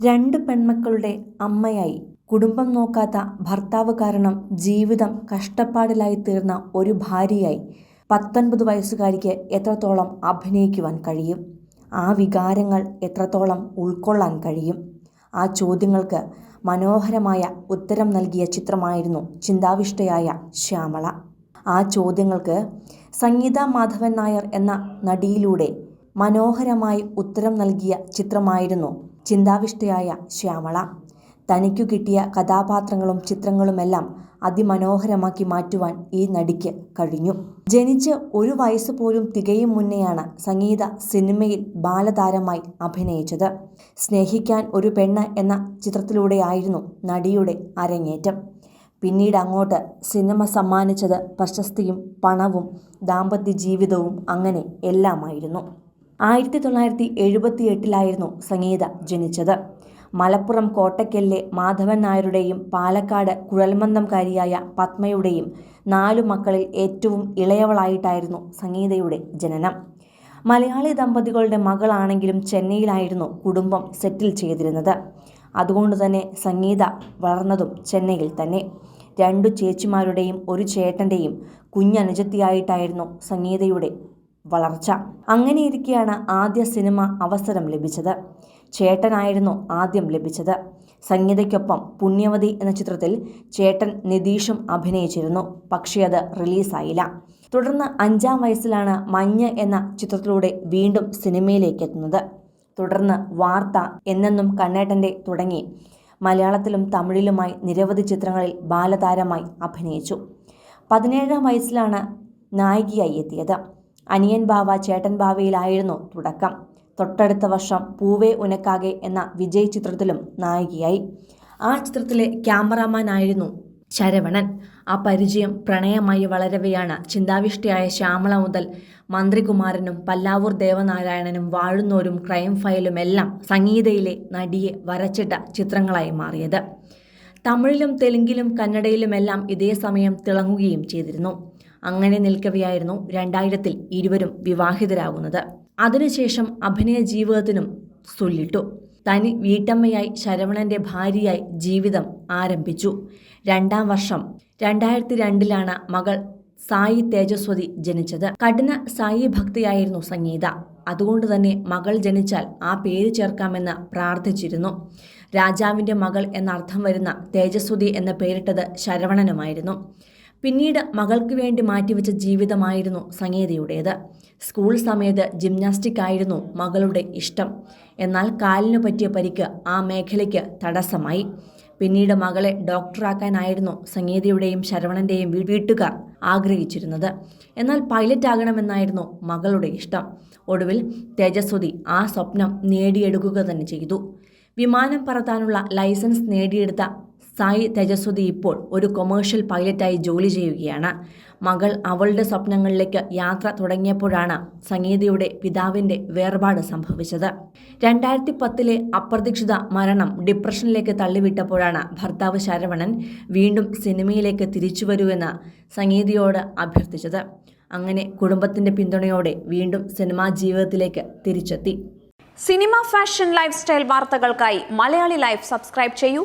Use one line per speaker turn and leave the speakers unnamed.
രണ്ട് പെൺമക്കളുടെ അമ്മയായി. കുടുംബം നോക്കാത്ത ഭർത്താവ് കാരണം ജീവിതം കഷ്ടപ്പാടിലായി തീർന്ന ഒരു ഭാര്യയായി പത്തൊൻപത് വയസ്സുകാരിക്ക് എത്രത്തോളം അഭിനയിക്കുവാൻ കഴിയും? ആ വികാരങ്ങൾ എത്രത്തോളം ഉൾക്കൊള്ളാൻ കഴിയും? ആ ചോദ്യങ്ങൾക്ക് മനോഹരമായ ഉത്തരം നൽകിയ ചിത്രമായിരുന്നു ചിന്താവിഷ്ടയായ ശ്യാമള. ആ ചോദ്യങ്ങൾക്ക് സംഗീത മാധവൻ നായർ എന്ന നടിയിലൂടെ മനോഹരമായി ഉത്തരം നൽകിയ ചിത്രമായിരുന്നു ചിന്താവിഷ്ടയായ ശ്യാമള. തനിക്കു കിട്ടിയ കഥാപാത്രങ്ങളും ചിത്രങ്ങളുമെല്ലാം അതിമനോഹരമാക്കി മാറ്റുവാൻ ഈ നടിക്ക് കഴിഞ്ഞു. ജനിച്ച് ഒരു വയസ്സ് പോലും തികയും മുന്നെയാണ് സംഗീത സിനിമയിൽ ബാലതാരമായി അഭിനയിച്ചത്. സ്നേഹിക്കാൻ ഒരു പെണ്ണ് എന്ന ചിത്രത്തിലൂടെയായിരുന്നു നടിയുടെ അരങ്ങേറ്റം. പിന്നീട് അങ്ങോട്ട് സിനിമ സമ്മാനിച്ചത് പ്രശസ്തിയും പണവും ദാമ്പത്യ ജീവിതവും അങ്ങനെ എല്ലാമായിരുന്നു. ആയിരത്തി തൊള്ളായിരത്തി എഴുപത്തി എട്ടിലായിരുന്നു സംഗീത ജനിച്ചത്. മലപ്പുറം കോട്ടയ്ക്കലിലെ മാധവൻ നായരുടെയും പാലക്കാട് കുഴൽമന്ദംകാരിയായ പത്മയുടെയും നാലു മക്കളിൽ ഏറ്റവും ഇളയവളായിട്ടായിരുന്നു സംഗീതയുടെ ജനനം. മലയാളി ദമ്പതികളുടെ മകളാണെങ്കിലും ചെന്നൈയിലായിരുന്നു കുടുംബം സെറ്റിൽ ചെയ്തിരുന്നത്. അതുകൊണ്ട് തന്നെ സംഗീത വളർന്നതും ചെന്നൈയിൽ തന്നെ. രണ്ടു ചേച്ചിമാരുടെയും ഒരു ചേട്ടന്റെയും കുഞ്ഞനുജത്തിയായിട്ടായിരുന്നു സംഗീതയുടെ വളർച്ച. അങ്ങനെയിരിക്കെയാണ് ആദ്യ സിനിമ അവസരം ലഭിച്ചത്. ചേട്ടനായിരുന്നു ആദ്യം ലഭിച്ചത്. സംഗീതയ്ക്കൊപ്പം പുണ്യവതി എന്ന ചിത്രത്തിൽ ചേട്ടൻ നിതീഷും അഭിനയിച്ചിരുന്നു. പക്ഷേ അത് റിലീസായില്ല. തുടർന്ന് അഞ്ചാം വയസ്സിലാണ് മഞ്ഞ് എന്ന ചിത്രത്തിലൂടെ വീണ്ടും സിനിമയിലേക്ക് എത്തുന്നത് തുടർന്ന് വാർത്ത എന്നെന്നും കണ്ണേട്ടന്റെ തുടങ്ങി. മലയാളത്തിലും തമിഴിലുമായി നിരവധി ചിത്രങ്ങളിൽ ബാലതാരമായി അഭിനയിച്ചു. പതിനേഴാം വയസ്സിലാണ് നായികയായി എത്തിയത്. അനിയൻ ബാവ ചേട്ടൻ ബാവയിലായിരുന്നു തുടക്കം. തൊട്ടടുത്ത വർഷം പൂവേ ഉനക്കാകെ എന്ന വിജയ് ചിത്രത്തിലും നായികയായി. ആ ചിത്രത്തിലെ ക്യാമറാമാൻ ആയിരുന്നു ശരവണൻ. ആ പരിചയം പ്രണയമായി വളരവെയാണ്. ചിന്താവിഷ്ടിയായ ശ്യാമള മുതൽ മന്ത്രികുമാരനും പല്ലാവൂർ ദേവനാരായണനും വാഴുന്നോരും ക്രൈം ഫയലും എല്ലാം സംഗീതയിലെ നടിയെ വരച്ചിട്ട ചിത്രങ്ങളായി മാറിയത്. തമിഴിലും തെലുങ്കിലും കന്നഡയിലുമെല്ലാം ഇതേ സമയം തിളങ്ങുകയും ചെയ്തിരുന്നു. അങ്ങനെ നിൽക്കവെയായിരുന്നു രണ്ടായിരത്തിൽ ഇരുവരും വിവാഹിതരാകുന്നത്. അതിനുശേഷം അഭിനയ ജീവിതത്തിനും സുല്ലിട്ടു. തനി വീട്ടമ്മയായി ശരവണന്റെ ഭാര്യയായി ജീവിതം ആരംഭിച്ചു. രണ്ടാം വർഷം. രണ്ടായിരത്തി രണ്ടിലാണ് മകൾ സായി തേജസ്വതി ജനിച്ചത്. കഠിന സായി ഭക്തിയായിരുന്നു സംഗീത. അതുകൊണ്ട് തന്നെ മകൾ ജനിച്ചാൽ ആ പേര് ചേർക്കാമെന്ന് പ്രാർത്ഥിച്ചിരുന്നു. രാജാവിന്റെ മകൾ എന്നർത്ഥം വരുന്ന തേജസ്വതി എന്ന പേരിട്ടത് ശരവണനുമായിരുന്നു. പിന്നീട് മകൾക്ക് വേണ്ടി മാറ്റിവെച്ച ജീവിതമായിരുന്നു സംഗീതയുടേത്. സ്കൂൾ സമയത്ത് ജിംനാസ്റ്റിക് ആയിരുന്നു മകളുടെ ഇഷ്ടം. എന്നാൽ കാലിനു പറ്റിയ പരിക്ക് ആ മേഖലയ്ക്ക് തടസ്സമായി. പിന്നീട് മകളെ ഡോക്ടറാക്കാനായിരുന്നു സംഗീതയുടെയും ശരവണന്റെയും വീട്ടുകാർ ആഗ്രഹിച്ചിരുന്നത്. എന്നാൽ പൈലറ്റ് ആകണമെന്നായിരുന്നു മകളുടെ ഇഷ്ടം. ഒടുവിൽ തേജസ്വതി ആ സ്വപ്നം നേടിയെടുക്കുക തന്നെ ചെയ്തു. വിമാനം പറത്താനുള്ള ലൈസൻസ് നേടിയെടുത്ത സായി തേജസ്വതി ഇപ്പോൾ ഒരു കൊമേഴ്ഷ്യൽ പൈലറ്റായി ജോലി ചെയ്യുകയാണ്. മകൾ അവളുടെ സ്വപ്നങ്ങളിലേക്ക് യാത്ര തുടങ്ങിയപ്പോഴാണ് സംഗീതയുടെ പിതാവിന്റെ വേർപാട് സംഭവിച്ചത്. രണ്ടായിരത്തി പത്തിലെ അപ്രതീക്ഷിത മരണം ഡിപ്രഷനിലേക്ക് തള്ളിവിട്ടപ്പോഴാണ് ഭർത്താവ് ശരവണൻ വീണ്ടും സിനിമയിലേക്ക് തിരിച്ചുവരുവെന്ന് സംഗീതയോട് അഭ്യർത്ഥിച്ചത്. അങ്ങനെ കുടുംബത്തിന്റെ പിന്തുണയോടെ വീണ്ടും സിനിമാ ജീവിതത്തിലേക്ക് തിരിച്ചെത്തി.
സിനിമ ഫാഷൻ ലൈഫ് സ്റ്റൈൽ വാർത്തകൾക്കായി മലയാളി ലൈഫ് സബ്സ്ക്രൈബ് ചെയ്യൂ.